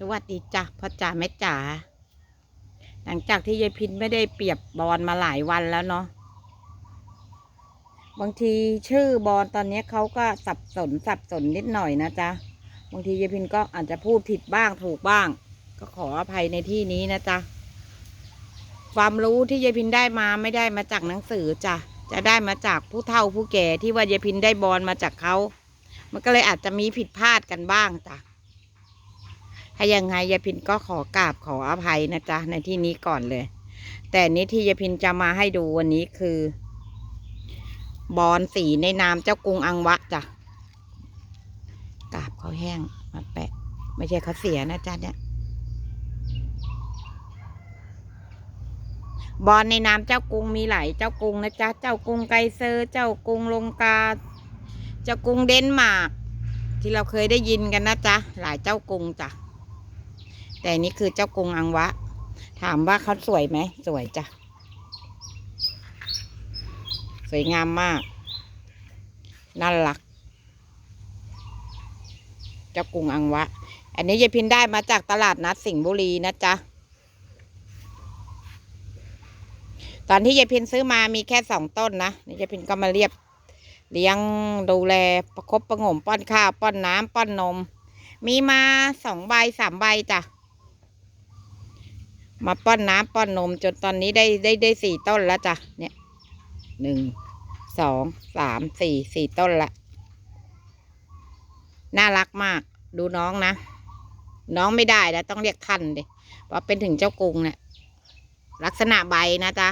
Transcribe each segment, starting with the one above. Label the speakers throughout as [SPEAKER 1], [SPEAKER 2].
[SPEAKER 1] สวัสดีจ้ะพ่อจ๋าแม่จ๋าหลังจากที่ยายพินไม่ได้เปรียบบอลมาหลายวันแล้วเนาะบางทีชื่อบอลตอนนี้เขาก็สับสนสับสนนิดหน่อยนะจ๊ะบางทียายพินก็อาจจะพูดผิดบ้างถูกบ้าง ก็ขออภัยในที่นี้นะจ๊ะความรู้ที่ยายพินได้มาไม่ได้มาจากหนังสือจ้ะจะได้มาจากผู้เฒ่าผู้แก่ที่ว่ายายพินได้บอลมาจากเขา มันก็เลยอาจจะมีผิดพลาดกันบ้างจ้ะ ถ้ายังไงยายพินก็ขอกราบขออภัยนะจ๊ะในที่นี้ก่อนเลย แต่นี้ที่ยายพินจะมาให้ดูวันนี้คือ บอลสีในนามเจ้ากรุงอังวะจ้ะกราบเขาแห้งมาแปะ ไม่ใช่เขาเสียนะจ๊ะเนี่ยบอลในนามเจ้ากรุงมีหลายเจ้ากรุงนะจ๊ะ เจ้ากรุงไกเซอร์ เจ้ากรุงลงกา เจ้ากรุงเดนมาร์กที่เราเคยได้ยินกันนะจ๊ะ หลายเจ้ากรุงจ้ะ แต่นี่คือเจ้ากรุงอังวะ ถามว่าเขาสวยไหม สวยจ้ะ สวยงามมาก น่ารัก เจ้ากรุงอังวะ อันนี้ยายพินได้มาจากตลาดนัดสิงห์บุรีนะจ๊ะ ตอนที่ยายพินซื้อมามีแค่สองต้นนะนี่ยายพินก็มาเรียบเลี้ยงดูแลประคบประงมป้อนข้าวป้อนน้ำป้อนนม มีมาสองใบสามใบจ้ะ มาป้อนน้ำป้อนนมจนตอนนี้ได้ได้ได้สี่ต้นแล้วจ้ะเนี่ยหนึ่งสองสามสี่สี่ต้นละ น่ารักมาก ดูน้องนะ น้องไม่ได้แล้วต้องเรียกท่านดิเพราะเป็นถึงเจ้ากรุงเนี่ยลักษณะใบนะจ๊ะ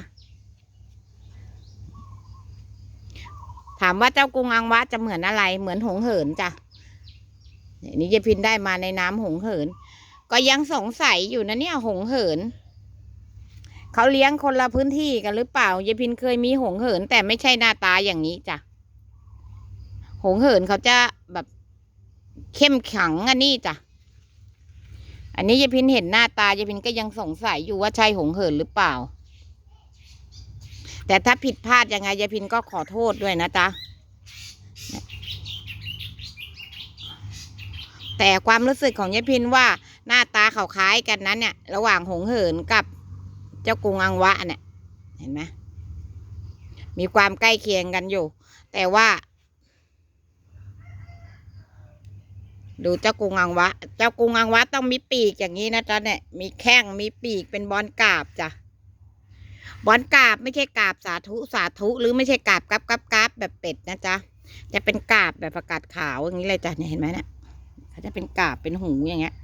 [SPEAKER 1] ถามว่าเจ้ากรุงอังวะจะเหมือนอะไร เหมือนหงเหินจ้ะนี่ยนี่ยายพินได้มาในน้ำหงเหิน ก็ยังสงสัยอยู่นะเนี่ยหงเหิน เขาเลี้ยงคนละพื้นที่กันหรือเปล่ายายพินเคยมีหงเหิน แต่ไม่ใช่หน้าตาอย่างนี้จ้ะหงเหินเขาจะแบบเข้มแข็งอันนี้จ้ะอันนี้ยายพินเห็นหน้าตายายพินก็ยังสงสัยอยู่ว่าใช่หงเหินหรือเปล่า แต่ถ้าผิดพลาดยังไงยายพินก็ขอโทษด้วยนะจ๊ะแต่ความรู้สึกของยายพินว่า หน้าตาเขาคล้ายกันนั้นเนี่ยระหว่างหงเหินกับเจ้ากรุงอังวะเนี่ยเห็นไหมมีความใกล้เคียงกันอยู่ แต่ว่า ดูเจ้ากรุงอังวะ เจ้ากรุงอังวะต้องมีปีกอย่างนี้นะจ๊ะเนี่ยมีแข้งมีปีกเป็นบอลกาบจ้ะบอลกาบไม่ใช่กาบสาธุสาธุ หรือไม่ใช่กาบกับกับกับแบบเป็ดนะจ๊ะจะเป็นกาบแบบประกาศขาวอย่างนี้เลยจ้ะเนี่ยเห็นไหมเนี่ยเขาจะเป็นกาบเป็นหูอย่างเงี้ย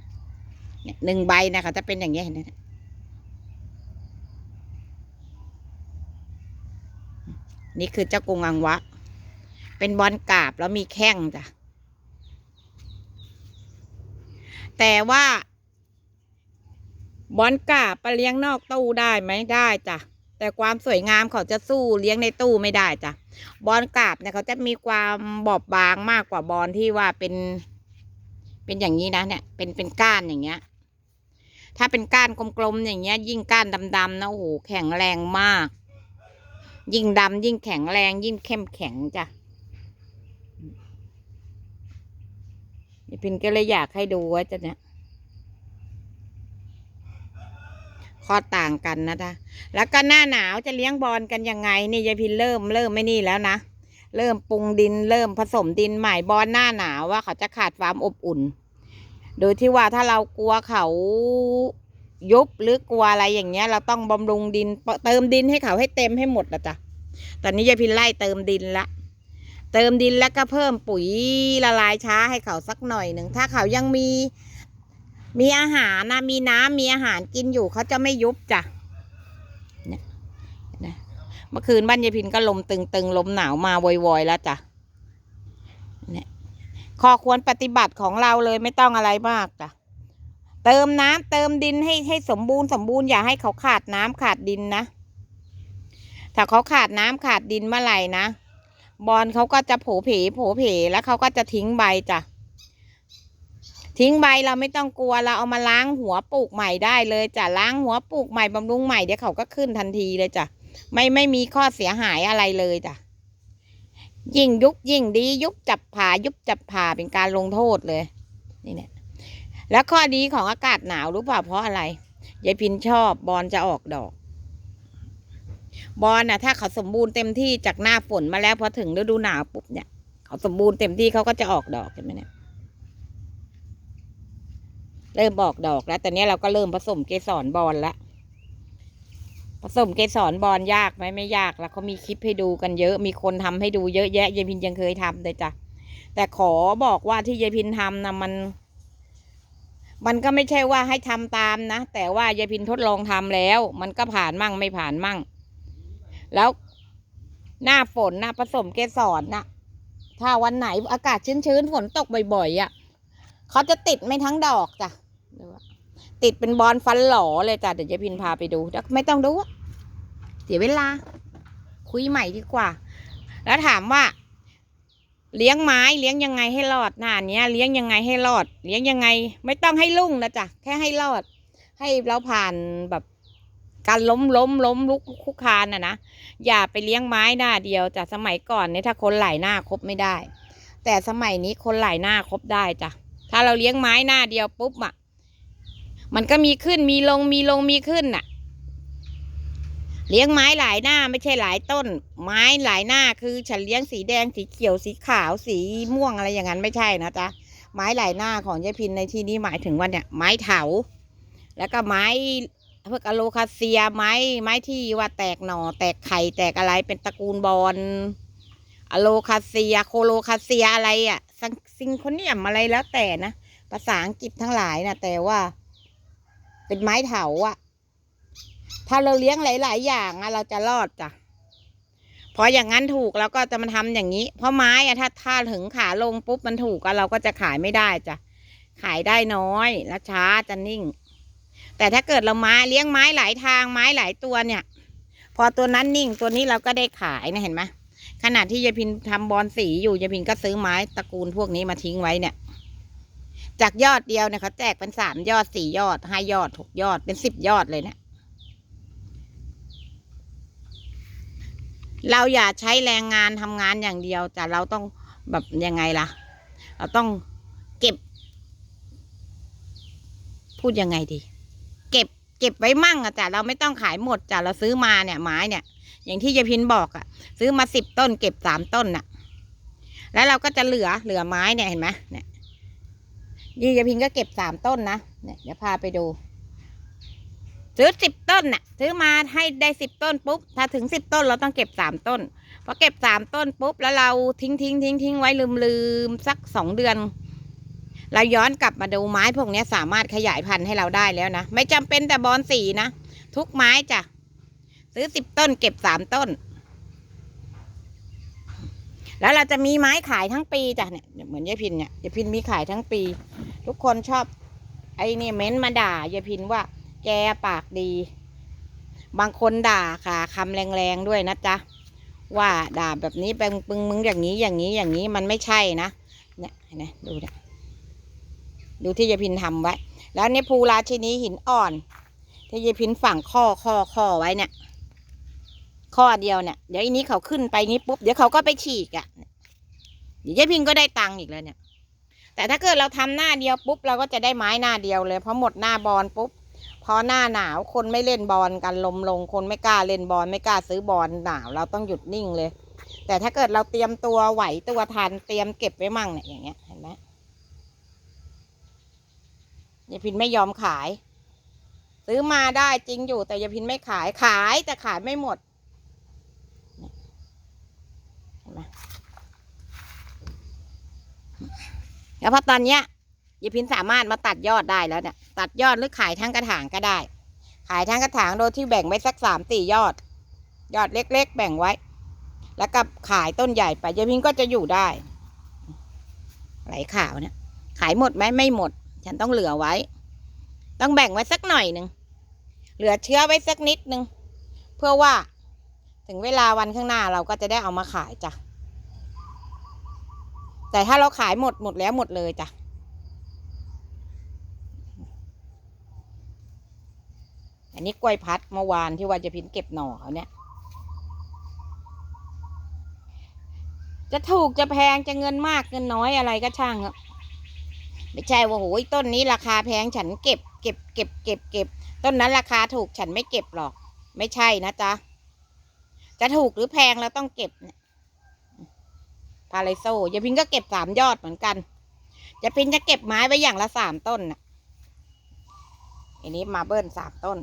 [SPEAKER 1] เนี่ยหนึ่งใบนะเขาจะเป็นอย่างเงี้ยเห็นไหมเนี่ยนี่คือเจ้ากรุงอังวะ เป็นบอลกาบแล้วมีแข้งจ้ะ แต่ว่าบอลกาบไปเลี้ยงนอกตู้ได้ไหมได้จ้ะ แต่ความสวยงามเขาจะสู้เลี้ยงในตู้ไม่ได้จ้ะ บอลกาบเนี่ยเขาจะมีความบอบบางมากกว่าบอลที่ว่าเป็น เป็นอย่างนี้นะเนี่ย เป็นเป็นก้านอย่างเงี้ย ถ้าเป็นก้านกลมๆอย่างเงี้ย ยิ่งก้านดำๆนะโอ้โหแข็งแรงมาก ยิ่งดำยิ่งแข็งแรง ยิ่งเข้มแข็งจ้ะยายพินก็เลยอยากให้ดูว่าจะเนี่ยข้อต่างกันนะจ๊ะแล้วก็หน้าหนาวจะเลี้ยงบอลกันยังไงนี่ยายพินเริ่มเริ่มไม่นี่แล้วนะ เริ่มปรุงดินเริ่มผสมดินใหม่บอลหน้าหนาวว่าเขาจะขาดความอบอุ่น โดยที่ว่าถ้าเรากลัวเขายุบหรือกลัวอะไรอย่างเงี้ย เราต้องบำรุงดินเติมดินให้เขาให้เต็มให้หมดนะจ๊ะตอนนี้ยายพินไล่เติมดินละเติมดินแล้วก็เพิ่มปุ๋ยละลายช้าให้เขาสักหน่อยหนึ่งถ้าเขายังมีมีอาหารนะมีน้ำมีอาหารกินอยู่เขาจะไม่ยุบจ้ะเนี่ยนะเมื่อคืนบ้านยายพินก็ลมตึงๆลมหนาวมาโวอยๆแล้วจ้ะ ข้อควรปฏิบัติของเราเลยไม่ต้องอะไรมากจ้ะเติมน้ำเติมดินให้ให้สมบูรณ์สมบูรณ์อย่าให้เขาขาดน้ำขาดดินนะ ถ้าเขาขาดน้ำขาดดินเมื่อไหร่นะบอลเขาก็จะโผเผโผเผแล้วเขาก็จะทิ้งใบจ้ะทิ้งใบเราไม่ต้องกลัวเราเอามาล้างหัวปลูกใหม่ได้เลยจ้ะล้างหัวปลูกใหม่บำรุงใหม่เดี๋ยวเขาก็ขึ้นทันทีเลยจ้ะไม่ไม่มีข้อเสียหายอะไรเลยจ้ะ ยิ่งยุบยิ่งดี ยุบจับผายุบจับผ่าเป็นการลงโทษเลย นี่เนี่ยแล้วข้อดีของอากาศหนาวรู้ป่าเพราะอะไรยายพินชอบบอลจะออกดอก บอลน่ะ ถ้าเขาสมบูรณ์เต็มที่จากหน้าฝนมาแล้วพอถึงฤดูหนาวปุ๊บเนี่ย เขาสมบูรณ์เต็มที่เขาก็จะออกดอกเห็นไหมเนี่ยเริ่มบอกดอกแล้วแต่เนี้ยเราก็เริ่มผสมเกสรบอลละ ผสมเกสรบอลยากไหมไม่ยากแล้วเขามีคลิปให้ดูกันเยอะ มีคนทำให้ดูเยอะแยะยายพินยังเคยทำเลยจ้ะแต่ขอบอกว่าที่ยายพินทำนะมัน มันก็ไม่ใช่ว่าให้ทำตามนะ แต่ว่ายายพินทดลองทำแล้ว มันก็ผ่านมั่งไม่ผ่านมั่ง แล้วหน้าฝนนะผสมเกสรนะถ้าวันไหนอากาศชื้นๆฝนตกบ่อยๆอะเขาจะติดไม่ทั้งดอกจ้ะ ติดเป็นบอลฟันหล่อเลยจ้ะเดี๋ยวยายพินพาไปดูไม่ต้องดูอะเสียเวลา คุยใหม่ดีกว่า แล้วถามว่า เลี้ยงไม้เลี้ยงยังไงให้รอดหน้าเนี้ยเลี้ยงยังไงให้รอด เลี้ยงยังไง ไม่ต้องให้ลุ่งนะจ๊ะแค่ให้รอด ให้เราผ่านแบบการล้มล้มล้มลุกคุกคานน่ะนะอย่าไปเลี้ยงไม้หน้าเดียวจ้ะสมัยก่อนเนี่ยถ้าคนหลายหน้าครบไม่ได้ แต่สมัยนี้คนหลายหน้าครบได้จ้ะถ้าเราเลี้ยงไม้หน้าเดียวปุ๊บอะ มันก็มีขึ้นมีลงมีลงมีขึ้นน่ะ เลี้ยงไม้หลายหน้าไม่ใช่หลายต้น ไม้หลายหน้าคือฉันเลี้ยงสีแดงสีเขียวสีขาวสีม่วงอะไรอย่างนั้นไม่ใช่นะจ๊ะไม้หลายหน้าของยายพินในที่นี้หมายถึงว่าเนี่ย ไม้เถา แล้วก็ไม้พวกอะโลคาเซียไม้ไม้ที่ว่าแตกหน่อ แตกไข่แตกอะไรเป็นตระกูลบอลอะโลคาเซีย โคโลคาเซียอะไรอะ่ะซิงโคเนียมอะไรแล้วแต่นะภาษาอังกฤษทั้งหลายนะแต่ว่า เป็นไม้เถาอะถ้าเราเลี้ยงหลาย ๆ อย่างอะเราจะรอดจ้ะเพราะอย่างนั้นถูกเราก็จะมาทำอย่างนี้ เพราะไม้อะถ้าถ้าถึงขาลงปุ๊บมันถูกอะเราก็จะขายไม่ได้จ้ะขายได้น้อยแล้วช้าจะนิ่ง แต่ถ้าเกิดเราไม้เลี้ยงไม้หลายทางไม้หลายตัวเนี่ย พอตัวนั้นนิ่งตัวนี้เราก็ได้ขายนะเห็นไหมขณะที่ยายพินทำบอลสีอยู่ยายพินก็ซื้อไม้ตระกูลพวกนี้มาทิ้งไว้เนี่ย จากยอดเดียวเนี่ยเขาแจกเป็นสามยอดสี่ยอดห้ายอดหกยอดเป็นสิบยอดเลยเนี่ยเราอย่าใช้แรงงานทำงานอย่างเดียวแต่เราต้องแบบยังไงล่ะ เราต้องเก็บ พูดยังไงดี เก็บเก็บไว้มั่งอะจ้ะเราไม่ต้องขายหมดจ้ะเราซื้อมาเนี่ยไม้เนี่ย อย่างที่ยายพินบอกอะซื้อมาสิบต้น เก็บสามต้นน่ะ แล้วเราก็จะเหลือเหลือไม้เนี่ยเห็นไหมเนี่ย นี่ยายพินก็เก็บสามต้นนะเนี่ยเดี๋ยวพาไปดู ซื้อสิบต้นน่ะ ซื้อมาให้ได้สิบต้นปุ๊บถ้าถึงสิบต้นเราต้องเก็บสามต้นพอเก็บสามต้นปุ๊บแล้วเราทิ้งทิ้งทิ้งทิ้งไว้ลืมลืมสักสองเดือน เราย้อนกลับมาดูไม้พวกนี้สามารถขยายพันธุ์ให้เราได้แล้วนะ ไม่จำเป็นแต่บอนสีนะ ทุกไม้จ้ะ ซื้อสิบต้นเก็บสามต้น แล้วเราจะมีไม้ขายทั้งปีจ้ะเนี่ยเหมือนยายพินเนี่ยยายพินมีขายทั้งปี ทุกคนชอบ ไอ้นี่เม้นมาด่ายายพินว่า แกปากดี บางคนด่าค่ะคำแรงๆด้วยนะจ๊ะว่าด่าแบบนี้เป็นปึงมึงอย่างนี้อย่างนี้อย่างนี้มันไม่ใช่นะเนี่ยเห็นไหมดูเนี่ยดูที่ยายพินทำไว้ แล้วเนี่ยภูราชินีหินอ่อน ที่ยายพินฝังข้อข้อข้อไว้เนี่ย ข้อเดียวเนี่ยเดี๋ยวอันนี้เขาขึ้นไปนี้ปุ๊บเดี๋ยวเขาก็ไปฉีกอะ่ะเดี๋ยวยายพินก็ได้ตังค์อีกแล้วเนี่ย แต่ถ้าเกิดเราทำหน้าเดียวปุ๊บเราก็จะได้ไม้หน้าเดียวเลยเพราะหมดหน้าบอลปุ๊บพอหน้าหนาวคนไม่เล่นบอลกันลมลง คนไม่กล้าเล่นบอลไม่กล้าซื้อบอลหนาวเราต้องหยุดนิ่งเลย แต่ถ้าเกิดเราเตรียมตัวไหวตัวทันเตรียมเก็บไว้มั่งเนี่ยอย่างเงี้ยเห็นไหมยายพินไม่ยอมขาย ซื้อมาได้จริงอยู่แต่ยายพินไม่ขายขายแต่ขายไม่หมดเนี่ยเห็นไหม แล้วพอตอนเนี้ยยายพินสามารถมาตัดยอดได้แล้วเนี่ยตัดยอดหรือขายทั้งกระถางก็ได้ ขายทั้งกระถางโดยที่แบ่งไว้สักสามสี่ยอด ยอดเล็ก ๆ แบ่งไว้ แล้วก็ขายต้นใหญ่ไปยายพินก็จะอยู่ได้ไหลขาวเนี่ย ขายหมดไหมไม่หมด ฉันต้องเหลือไว้ ต้องแบ่งไว้สักหน่อยหนึ่งเหลือเชื้อไว้สักนิดหนึ่งเพื่อว่าถึงเวลาวันข้างหน้าเราก็จะได้เอามาขายจ้ะ แต่ถ้าเราขายหมดหมดแล้วหมดเลยจ้ะอันนี้กล้วยพัดเมื่อวานที่ว่าจะพินเก็บหน่อเขาเนี่ย จะถูกจะแพงจะเงินมากเงินน้อยอะไรก็ช่างเถอะไม่ใช่ว่าโหยต้นนี้ราคาแพงฉันเก็บ เก็บเก็บเก็บเก็บต้นนั้นราคาถูกฉันไม่เก็บหรอก ไม่ใช่นะจ๊ะจะถูกหรือแพงเราต้องเก็บเนี่ย พาเลโซยายพินก็เก็บสามยอดเหมือนกันยายพินจะเก็บไม้ไว้อย่างละสามต้นน่ะอันนี้มาเบิ้ลสามต้น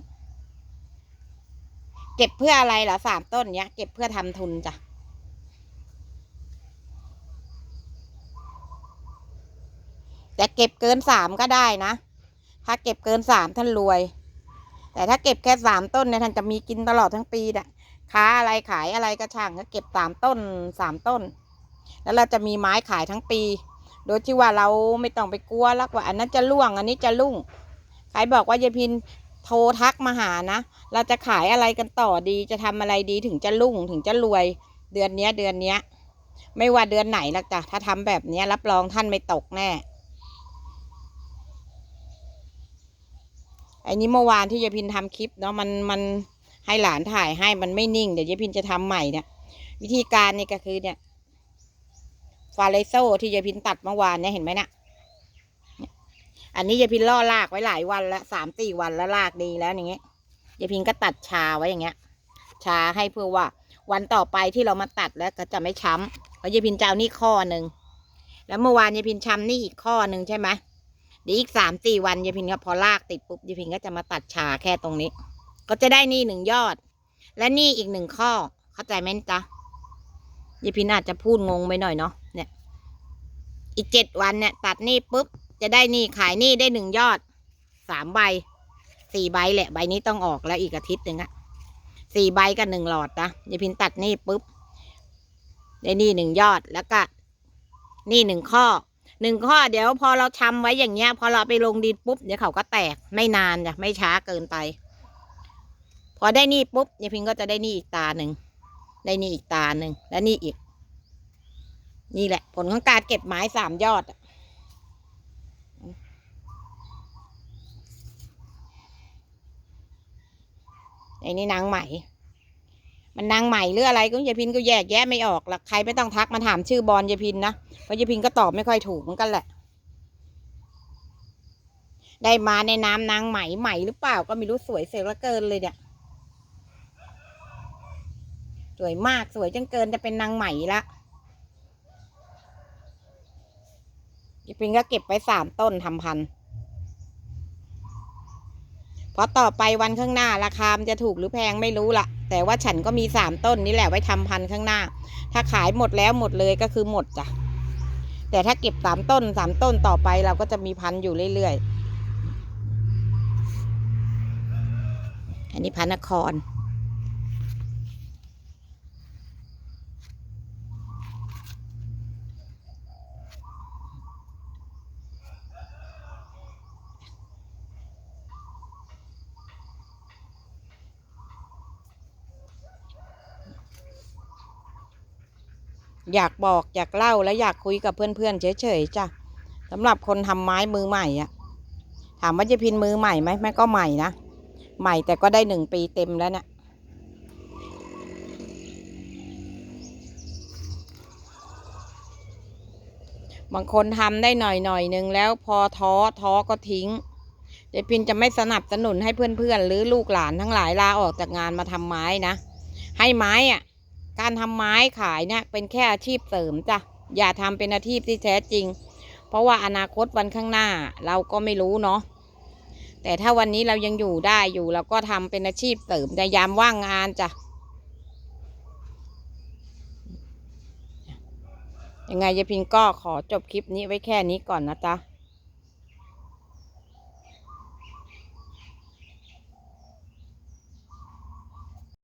[SPEAKER 1] เก็บเพื่ออะไรเหรอสามต้นเนี้ย เก็บเพื่อทำทุนจ้ะแต่เก็บเกินสามก็ได้นะ ถ้าเก็บเกินสามท่านรวย แต่ถ้าเก็บแค่สามต้นเนี่ยท่านจะมีกินตลอดทั้งปีน่ะค้าอะไรขายอะไรก็ช่างก็เก็บสามต้นสามต้น แล้วเราจะมีไม้ขายทั้งปี โดยที่ว่าเราไม่ต้องไปกลัวแล้วว่าอันนั้นจะล่วงอันนี้จะลุ่งใครบอกว่ายายพินโทรทักมาหานะ เราจะขายอะไรกันต่อดีจะทำอะไรดีถึงจะลุ่งถึงจะรวย เดือนเนี้ยเดือนเนี้ย ไม่ว่าเดือนไหนหรอกจ้ะถ้าทำแบบเนี้ยรับรองท่านไม่ตกแน่อ้นี้เมื่อวานที่ยายพินทำคลิปเนาะมันมันให้หลานถ่ายให้มันไม่นิ่งเดี๋ยวยายพินจะทำใหม่เนี่ยวิธีการนี่ก็คือเนี่ย ฟาเลโซที่ยายพินตัดเมื่อวานเนี่ยเห็นไหมนะเนี่ยอันนี้ยายพินล่อลากไว้หลายวันแล้วสามสี่วันแล้วลากดีแล้วอย่างเงี้ยยายพินก็ตัดชาไว้อย่างเงี้ย ชาให้เพื่อว่า วันต่อไปที่เรามาตัดแล้วก็จะไม่ช้ำเพราะยายพินจะเอานี่ข้อหนึ่งแล้วเมื่อวานยายพินช้ำนี่อีกข้อหนึ่งใช่ไหมเดี๋ยวอีกสามสี่วันยายพินก็พอลากติดปุ๊บยายพินก็จะมาตัดชาแค่ตรงนี้ ก็จะได้นี่หนึ่งยอด และนี่อีกหนึ่งข้อเข้าใจไหมจ๊ะ ยายพินอาจจะพูดงงไปหน่อยเนาะเนี่ย อีกเจ็ดวันเนี่ย ตัดนี่ปุ๊บ จะได้นี่ขายนี่ได้หนึ่งยอดสามใบสี่ใบแหละใบนี้ต้องออกแล้วอีกอาทิตย์หนึ่งอะสี่ใบกับหนึ่งหลอดนะยายพินตัดนี่ปุ๊บได้นี่หนึ่งยอดแล้วก็นี่หนึ่งข้อหนึ่งข้อเดี๋ยวพอเราทำไว้อย่างเงี้ย พอเราไปลงดินปุ๊บเดี๋ยวเขาก็แตกไม่นานจ้ะไม่ช้าเกินไป พอได้นี่ปุ๊บยายพิงก็จะได้นี่อีกตาหนึ่ง ได้นี่อีกตาหนึ่งและนี่อีก นี่แหละ ผลของการเก็บไม้สามยอดอะไอ้นี่นางไหม่ มันนางใหม่หรืออะไรก็ยายพินก็แยกแยะไม่ออกหรอกใครไม่ต้องทักมาถามชื่อบอลยายพินนะเพราะยายพินก็ตอบไม่ค่อยถูกเหมือนกันแหละ ได้มาในน้ำนางไหม่ใหม่หรือเปล่าก็ไม่รู้สวยเสียลือเกินเลยเนี่ย สวยมากสวยจนเกินจะเป็นนางไหมละยายพินก็เก็บไว้สามต้นทำพันธุ์เพราะต่อไปวันข้างหน้าราคามันจะถูกหรือแพงไม่รู้ละแต่ว่าฉันก็มีสามต้นนี้แหละไว้ทำพันธุ์ข้างหน้า ถ้าขายหมดแล้วหมดเลยก็คือหมดจ้ะ แต่ถ้าเก็บสามต้นสามต้นต่อไปเราก็จะมีพันธุ์อยู่เรื่อยๆ อันนี้พันนคร อยากบอกอยากเล่าและอยากคุยกับเพื่อนๆเฉยๆจ้ะสำหรับคนทำไม้มือใหม่อะถามว่าจะพินมือใหม่ไหมแม่ก็ใหม่นะใหม่แต่ก็ได้หนึ่งปีเต็มแล้วเนี่ยบางคนทำได้หน่อยหน่อยๆนึงแล้วพอท้อท้อก็ทิ้งเดี๋ยวพินจะไม่สนับสนุนให้เพื่อนๆ หรือลูกหลานทั้งหลายลาออกจากงานมาทำไม้นะ ให้ไม้อะ การทำไม้ขายเนี่ยเป็นแค่อาชีพเสริมจ้ะอย่าทำเป็นอาชีพที่แท้จริง เพราะว่าอนาคตวันข้างหน้าเราก็ไม่รู้เนาะแต่ถ้าวันนี้เรายังอยู่ได้อยู่เราก็ทำเป็นอาชีพเสริมในยามว่างงานจ้ะยังไงยายพินก็ขอจบคลิปนี้ไว้แค่นี้ก่อนนะจ๊ะ